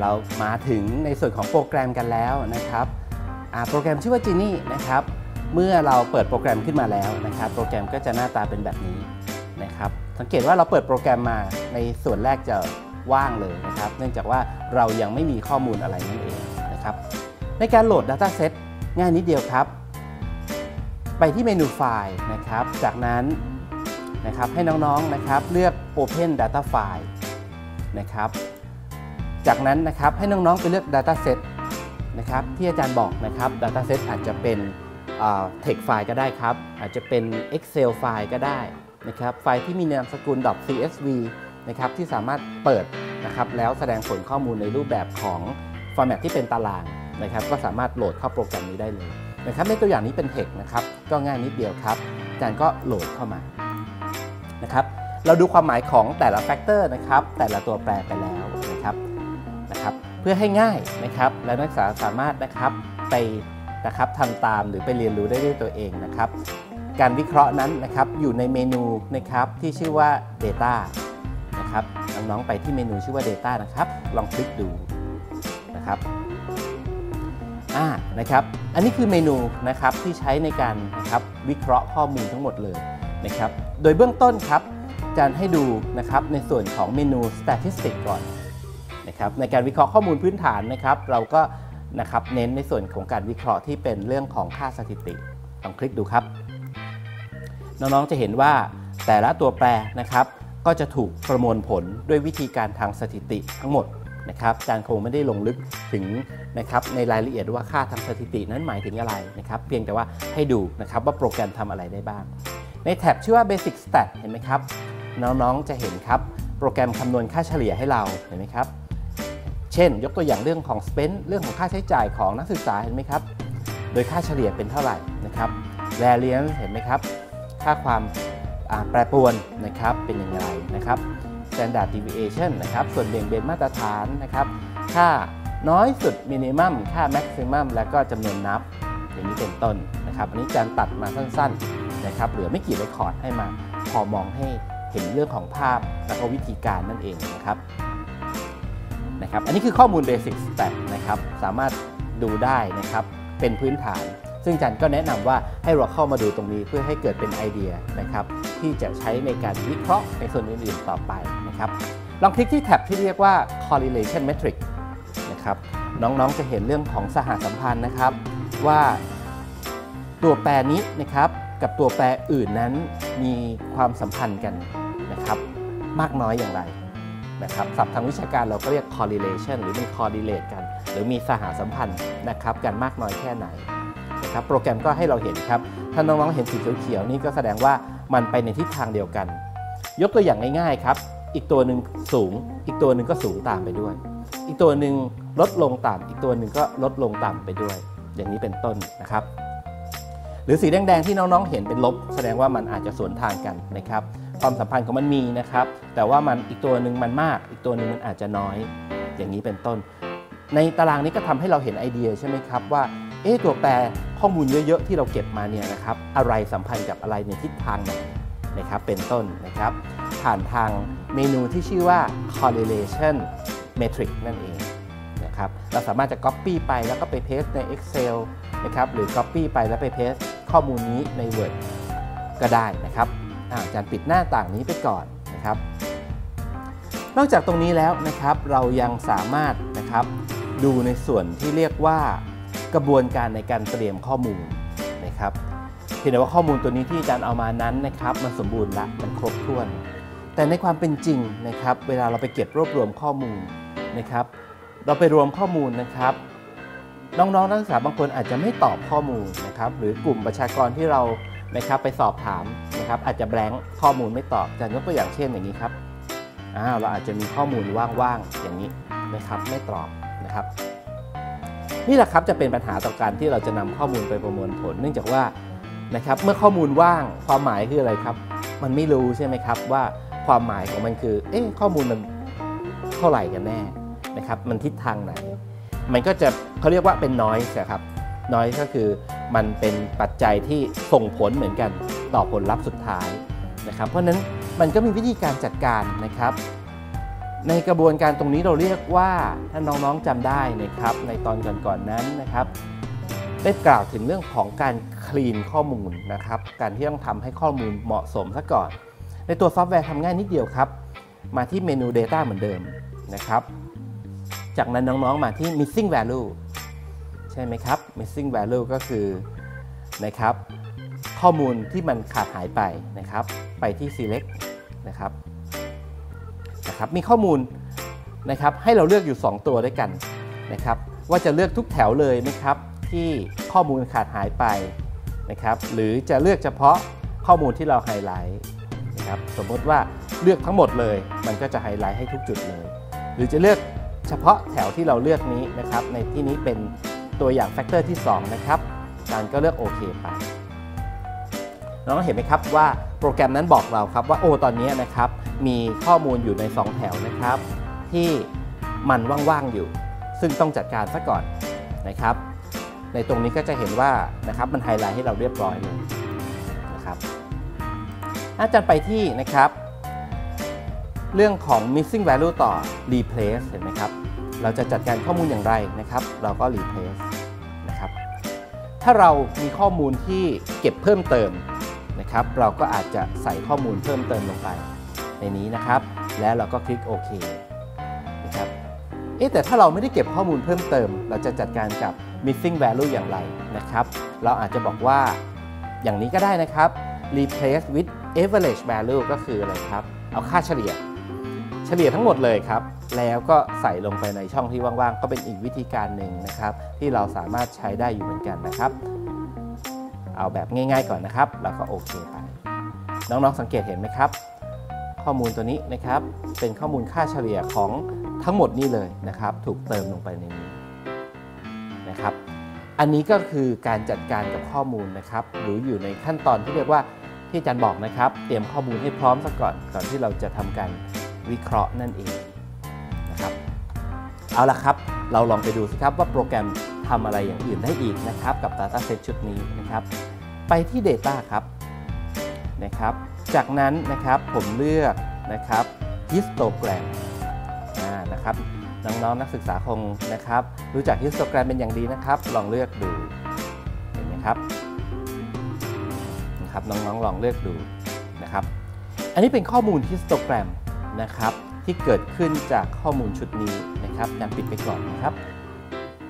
เรามาถึงในส่วนของโปรแกรมกันแล้วนะครับโปรแกรมชื่อว่า Genie นะครับเมื่อเราเปิดโปรแกรมขึ้นมาแล้วนะครับ โปรแกรมก็จะหน้าตาเป็นแบบนี้นะครับ สังเกตว่าเราเปิดโปรแกรมมาในส่วนแรกจะว่างเลยนะครับ เนื่องจากว่าเรายังไม่มีข้อมูลอะไรนั่นเองนะครับ ในการโหลด Dataset ง่ายนิดเดียวครับ ไปที่เมนูไฟล์นะครับ จากนั้นนะครับให้น้องๆนะครับเลือก Open Data File นะครับ จากนั้นนะครับให้น้องๆไปเลือก Dataset นะครับที่อาจารย์บอกนะครับ Dataset อาจจะเป็น text ไฟล์ก็ได้ครับ อาจจะเป็น Excel ไฟล์ก็ได้นะครับไฟล์ที่มีนามสกุล .csv นะครับที่สามารถเปิดนะครับแล้วแสดงผลข้อมูลในรูปแบบของฟอร์แมตที่เป็นตารางนะครับก็สามารถโหลดเข้าโปรแกรมนี้ได้เลยนะครับในตัวอย่างนี้เป็น text นะครับก็ง่ายนิดเดียวครับอาจารย์ก็โหลดเข้ามานะครับเราดูความหมายของแต่ละแฟกเตอร์นะครับแต่ละตัวแปรไปแล้ว นะครับเพื่อให้ง่ายนะครับและนักศึกษาสามารถนะครับไปนะครับทำตามหรือไปเรียนรู้ได้ด้วยตัวเองนะครับ การวิเคราะห์นั้นนะครับอยู่ในเมนูนะครับที่ชื่อว่า Data นะครับน้องๆไปที่เมนูชื่อว่า Data นะครับ ลองคลิกดูนะครับอ่านะครับ อันนี้คือเมนูนะครับที่ใช้ในการนะครับวิเคราะห์ข้อมูลทั้งหมดเลยนะครับ โดยเบื้องต้นครับอาจารย์ให้ดูนะครับในส่วนของเมนู Statistic ก่อน นะครับในการวิเคราะห์ข้อมูลพื้นฐานนะครับ เราก็นะครับเน้นในส่วนของการวิเคราะห์ที่เป็นเรื่องของค่าสถิติลองคลิกดูครับ น้องๆจะเห็นว่าแต่ละตัวแปรนะครับ ก็จะถูกประมวลผลด้วยวิธีการทางสถิติทั้งหมดนะครับอาจารย์คงไม่ได้ลงลึกถึงนะครับในรายละเอียดว่าค่าทางสถิตินั้นหมายถึงอะไรนะครับเพียงแต่ว่าให้ดูนะครับว่าโปรแกรมทำอะไรได้บ้าง ในแท็บชื่อว่า Basic Stat เห็นไหมครับ น้องๆจะเห็นครับ โปรแกรมคำนวณค่าเฉลี่ยให้เราเห็นไหมครับ เช่น ยกตัวอย่างเรื่องของ spend เรื่องของค่าใช้จ่ายของนักศึกษาเห็นไหมครับ โดยค่าเฉลี่ยเป็นเท่าไหร่นะครับ variance เห็นไหมครับ ค่าความแปรปรวนนะครับเป็นอย่างไรนะครับ standard deviation นะครับ ส่วนเบี่ยงเบนมาตรฐานนะครับ ค่าน้อยสุด minimum ค่า maximum แล้วก็จำนวนนับ อย่างนี้เป็นต้นนะครับ อันนี้อาจารย์ตัดมาสั้นๆนะครับ เหลือไม่กี่เรคคอร์ดให้มา พอมองให้เห็นเรื่องของภาพและก็วิธีการนั่นเองนะครับ นะครับอันนี้คือข้อมูล Basic Stat นะครับสามารถดูได้นะครับเป็นพื้นฐาน ซึ่งจารย์ก็แนะนำว่าให้เราเข้ามาดูตรงนี้เพื่อให้เกิดเป็นไอเดียนะครับที่จะใช้ในการวิเคราะห์ในส่วนอื่นๆต่อไปนะครับลองคลิกที่แท็บที่เรียกว่า correlation metric นะครับน้องๆจะเห็นเรื่องของสหสัมพันธ์นะครับ ว่าตัวแปรนี้นะครับกับตัวแปรอื่นนั้นมีความสัมพันธ์กันนะครับ มากน้อยอย่างไร นะครับศัพท์ทางวิชาการเราก็เรียก correlation หรือเป็น correlate กัน หรือมีสหสัมพันธ์นะครับกันมากน้อยแค่ไหนนะครับโปรแกรมก็ให้เราเห็นครับ ถ้าน้องๆเห็นสีเขียวๆนี่ก็แสดงว่ามันไปในทิศทางเดียวกัน ยกตัวอย่างง่ายๆครับ อีกตัวหนึ่งสูง อีกตัวหนึ่งก็สูงตามไปด้วย อีกตัวหนึ่งลดลงต่ำอีกตัวหนึ่งก็ลดลงต่ำไปด้วย อย่างนี้เป็นต้นนะครับ หรือสีแดงๆที่น้องๆเห็นเป็นลบ แสดงว่ามันอาจจะสวนทางกันนะครับ ความสัมพันธ์ของมันมีนะครับ แต่ว่ามันอีกตัวหนึ่งมันมาก อีกตัวหนึ่งมันอาจจะน้อย อย่างนี้เป็นต้น ในตารางนี้ก็ทำให้เราเห็นไอเดียใช่ไหมครับว่าเอ๊ตัวแปรข้อมูลเยอะๆที่เราเก็บมาเนี่ยนะครับอะไรสัมพันธ์กับอะไรในทิศทางไหนนะครับเป็นต้นนะครับผ่านทางเมนูที่ชื่อว่า correlation metric นั่นเองนะครับเราสามารถจะ copy ไปแล้วก็ไป paste ใน Excel นะครับหรือ copy ไปแล้วไป paste ข้อมูลนี้ใน Word ก็ได้นะครับ อาจารย์ปิดหน้าต่างนี้ไปก่อนนะครับ นอกจากตรงนี้แล้วนะครับเรายังสามารถนะครับดูในส่วนที่เรียกว่ากระบวนการในการเตรียมข้อมูลนะครับเห็นว่าข้อมูลตัวนี้ที่อาจารย์เอามานั้นนะครับมันสมบูรณ์ละมันครบถ้วน แต่ในความเป็นจริงนะครับ เวลาเราไปเก็บรวบรวมข้อมูลนะครับ เราไปรวมข้อมูลนะครับน้องๆนักศึกษาบางคนอาจจะไม่ตอบข้อมูลนะครับ หรือกลุ่มประชากรที่เรานะครับไปสอบถาม นะครับอาจจะแบงค์ข้อมูลไม่ตอบจะยกตัวอย่างเช่นอย่างนี้ครับอ้าวเราอาจจะมีข้อมูลว่างๆอย่างนี้นะครับไม่ตอบนะครับ นี่แหละครับจะเป็นปัญหาต่อการที่เราจะนำข้อมูลไปประมวลผล เนื่องจากว่านะครับเมื่อข้อมูลว่างความหมายคืออะไรครับ มันไม่รู้ใช่ไหมครับว่าความหมายของมันคือเอ๊ะข้อมูลมันเท่าไหร่กันแน่นะครับ มันทิศทางไหน มันก็จะเขาเรียกว่าเป็นน้อยครับน้อยก็คือ มันเป็นปัจจัยที่ส่งผลเหมือนกันต่อผลลัพธ์สุดท้ายนะครับ เพราะนั้นมันก็มีวิธีการจัดการนะครับ ในกระบวนการตรงนี้เราเรียกว่าถ้าน้องๆจำได้นะครับ ในตอนก่อนๆนนั้นนะครับ ได้กล่าวถึงเรื่องของการคลีนข้อมูลนะครับ การที่ต้องทำให้ข้อมูลเหมาะสมซะก่อน ในตัวซอฟต์แวร์ทำง่ายนิดเดียวครับ มาที่เมนู Data เหมือนเดิมนะครับ จากนั้นน้องๆมาที่ missing value ใช่ไหมครับ missing value ก็คือนะครับ ข้อมูลที่มันขาดหายไปนะครับ ไปที่ select นะครับนะครับ มีข้อมูลนะครับให้เราเลือกอยู่ 2 ตัวด้วยกันนะครับ ว่าจะเลือกทุกแถวเลยไหมครับ ที่ข้อมูลขาดหายไปนะครับ หรือจะเลือกเฉพาะข้อมูลที่เราไฮไลท์นะครับ สมมติว่าเลือกทั้งหมดเลย มันก็จะไฮไลท์ให้ทุกจุดเลย หรือจะเลือกเฉพาะแถวที่เราเลือกนี้นะครับ ในที่นี้เป็น ตัวอย่างแฟกเตอร์ที่ 2 นะครับการก็เลือกโอเคไปน้องเห็นไหมครับว่าโปรแกรมนั้นบอกเราครับว่าโอ้ตอนนี้นะครับมีข้อมูลอยู่ใน 2 แถวนะครับ ที่มันว่างๆอยู่ ซึ่งต้องจัดการซะก่อนนะครับ ในตรงนี้ก็จะเห็นว่านะครับมันไฮไลท์ให้เราเรียบร้อยเลยนะครับอาจารย์ไปที่นะครับ เรื่องของ missing value ต่อ replace เห็นไหมครับ เราจะจัดการข้อมูลอย่างไรนะครับ เราก็ replace ถ้าเรามีข้อมูลที่เก็บเพิ่มเติมนะครับ เราก็อาจจะใส่ข้อมูลเพิ่มเติมลงไป ในนี้นะครับ แล้วเราก็คลิกโอเคนะครับเอ๊แต่ถ้าเราไม่ได้เก็บข้อมูลเพิ่มเติม เราจะจัดการกับ missing value อย่างไรนะครับ เราอาจจะบอกว่าอย่างนี้ก็ได้นะครับ replace with average value ก็คืออะไรครับ เอาค่าเฉลี่ย ฉลี่ยทั้งหมดเลยครับ แล้วก็ใส่ลงไปในช่องที่ว่างๆ ก็เป็นอีกวิธีการหนึ่งนะครับ ที่เราสามารถใช้ได้อยู่เหมือนกันนะครับ เอาแบบง่าย ๆ ก่อนนะครับ แล้วก็โอเคไป น้องๆสังเกตเห็นไหมครับ ข้อมูลตัวนี้นะครับ เป็นข้อมูลค่าเฉลี่ยของทั้งหมดนี่เลยนะครับ ถูกเติมลงไปในนี้นะครับ อันนี้ก็คือการจัดการกับข้อมูลนะครับ หรืออยู่ในขั้นตอนที่เรียกว่าที่อาจารย์บอกนะครับ เตรียมข้อมูลให้พร้อมซะก่อนก่อนที่เราจะทำการ วิเคราะห์นั่นเองนะครับเอาละครับ เราลองไปดูสิครับว่าโปรแกรมทำอะไรอย่างอื่นได้อีกนะครับ กับ Dataset ชุดนี้นะครับ ไปที่ Data ครับนะครับ จากนั้นนะครับผมเลือกนะครับ histogram นะครับน้องๆนนักศึกษาคงนะครับ รู้จัก histogram เป็นอย่างดีนะครับ ลองเลือกดูเห็นไหมครับนะครับน้องๆลองเลือกดูนะครับ อันนี้เป็นข้อมูล histogram นะครับที่เกิดขึ้นจากข้อมูลชุดนี้นะครับจำปิดไปก่อนนะครับ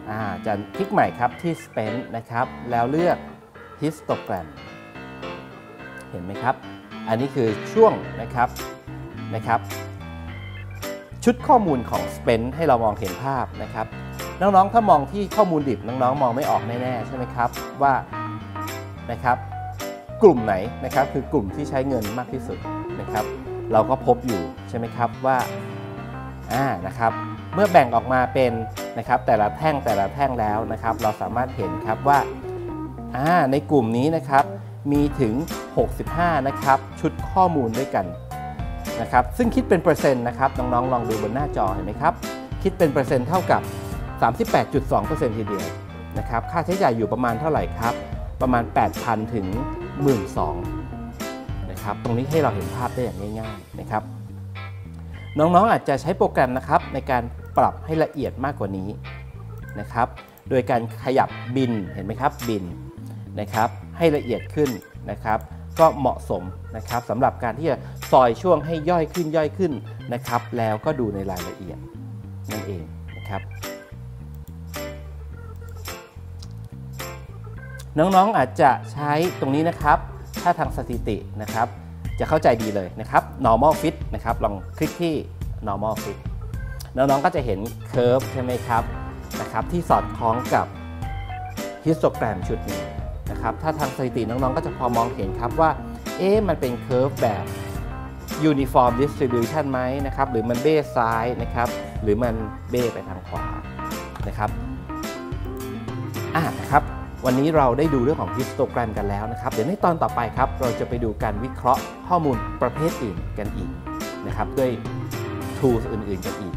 อาจะคลิกใหม่ครับที่ spend นะครับแล้วเลือก histogram เห็นไหมครับ อันนี้คือช่วงนะครับนะครับ ชุดข้อมูลของ spend ให้เรามองเห็นภาพนะครับ น้องๆ ถ้ามองที่ข้อมูลดิบน้องๆ มองไม่ออกแน่ๆ ใช่ไหมครับ ว่านะครับกลุ่มไหนนะครับคือกลุ่มที่ใช้เงินมากที่สุดนะครับ เราก็พบอยู่ใช่ไหมครับว่าอ่านะครับเมื่อแบ่งออกมาเป็นนะครับแต่ละแท่งแต่ละแท่งแล้วนะครับ เราสามารถเห็นครับว่าอ่าในกลุ่มนี้นะครับมีถึง 65 นะครับ ชุดข้อมูลด้วยกันนะครับซึ่งคิดเป็นเปอร์เซ็นต์นะครับน้องๆลองดูบนหน้าจอเห็นไหมครับ คิดเป็นเปอร์เซ็นต์เท่ากับ 38.2%ทีเดียวนะครับค่าใช้จ่ายอยู่ประมาณเท่าไหร่ครับ ประมาณ 8,000 ถึง 12,000 นะครับ ตรงนี้ให้เราเห็นภาพได้อย่างง่ายๆนะครับ น้องๆอาจจะใช้โปรแกรมนะครับในการปรับให้ละเอียดมากกว่านี้นะครับ โดยการขยับบินเห็นไหมครับบินนะครับ ให้ละเอียดขึ้นนะครับ ก็เหมาะสมนะครับสำหรับการที่จะซอยช่วงให้ย่อยขึ้นย่อยขึ้นนะครับ แล้วก็ดูในรายละเอียดนั่นเองนะครับน้องๆอาจจะใช้ตรงนี้นะครับ ถ้าทางสถิตินะครับ จะเข้าใจดีเลยนะครับ normal fit นะครับ ลองคลิกที่ normal fit น้องๆก็จะเห็นเคอร์ฟใช่ไหมครับนะครับ ที่สอดคล้องกับฮิสโตแกรมชุดนี้นะครับ ถ้าทางสถิติน้องๆ ก็จะพอมองเห็นครับว่า เอ๊ะ มันเป็นเคอร์ฟแบบ uniform distribution ไหมนะครับ หรือมันเบ้ซ้ายนะครับ หรือมันเบ้ไปทางขวานะครับ อ่านะครับ วันนี้เราได้ดูเรื่องของฮิสโตแกรมกันแล้วนะครับ เดี๋ยวในตอนต่อไปครับ เราจะไปดูการวิเคราะห์ข้อมูลประเภทอื่นกันอีกนะครับ ด้วย tools อื่นๆกันอีก